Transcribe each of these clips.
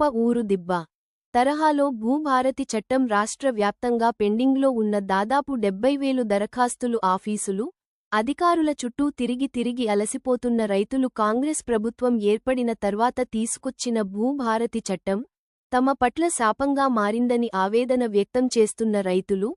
గొప్ప ఊరు దిబ్బ. తరహాలో భూభారతి చట్టం రాష్ట్ర వ్యాప్తంగా పెండింగ్లో ఉన్న దాదాపు డెబ్బై వేలు దరఖాస్తులు ఆఫీసులు అధికారుల చుట్టూ తిరిగి తిరిగి అలసిపోతున్న రైతులు కాంగ్రెస్ ప్రభుత్వం ఏర్పడిన తర్వాత తీసుకొచ్చిన భూభారతి చట్టం తమ పట్ల శాపంగా మారిందని ఆవేదన వ్యక్తం చేస్తున్న రైతులు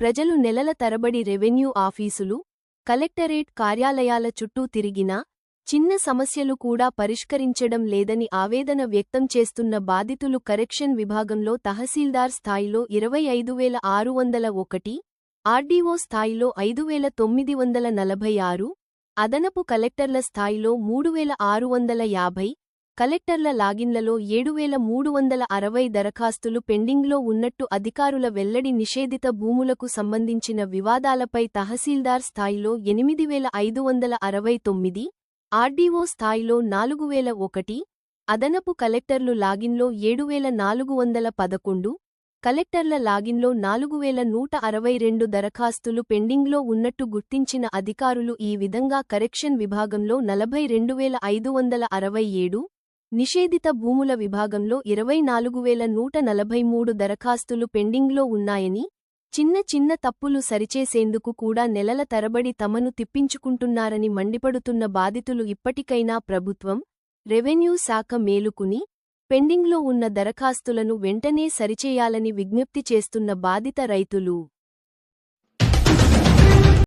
ప్రజలు నెలల తరబడి రెవెన్యూ ఆఫీసులు కలెక్టరేట్ కార్యాలయాల చుట్టూ తిరిగినా చిన్న సమస్యలు కూడా పరిష్కరించడం లేదని ఆవేదన వ్యక్తం చేస్తున్న బాధితులు కరెక్షన్ విభాగంలో తహసీల్దార్ స్థాయిలో ఇరవై ఐదు వేల ఆరు వందల ఒకటి ఆర్డీఓ స్థాయిలో ఐదు వేల తొమ్మిది వందల నలభై ఆరు అదనపు కలెక్టర్ల స్థాయిలో మూడు వేల ఆరు వందల యాభై కలెక్టర్ల లాగిన్లలో ఏడు వేల మూడు వందల అరవై దరఖాస్తులు పెండింగ్లో ఉన్నట్టు అధికారుల వెల్లడి నిషేధిత భూములకు సంబంధించిన వివాదాలపై తహసీల్దార్ స్థాయిలో ఎనిమిది వేల ఐదు వందల అరవై తొమ్మిది ఆర్డీఓ స్థాయిలో నాలుగు వేల ఒకటి అదనపు కలెక్టర్లు లాగిన్లో ఏడు వేల నాలుగు వందల పదకొండు కలెక్టర్ల లాగిన్లో నాలుగు వేల నూట అరవై రెండు దరఖాస్తులు పెండింగ్లో ఉన్నట్టు గుర్తించిన అధికారులు ఈ విధంగా కరెక్షన్ విభాగంలో నలభై రెండు వేల ఐదు వందల అరవై ఏడు నిషేధిత భూముల విభాగంలో ఇరవై నాలుగు వేల నూట నలభై మూడు దరఖాస్తులు పెండింగ్లో ఉన్నాయని చిన్న చిన్న తప్పులు సరిచేసేందుకు కూడా నెలల తరబడి తమను తిప్పించుకుంటున్నారని మండిపడుతున్న బాధితులు ఇప్పటికైనా ప్రభుత్వం రెవెన్యూ శాఖ మేలుకుని పెండింగ్లో ఉన్న దరఖాస్తులను వెంటనే సరిచేయాలని విజ్ఞప్తి చేస్తున్న బాధిత రైతులు.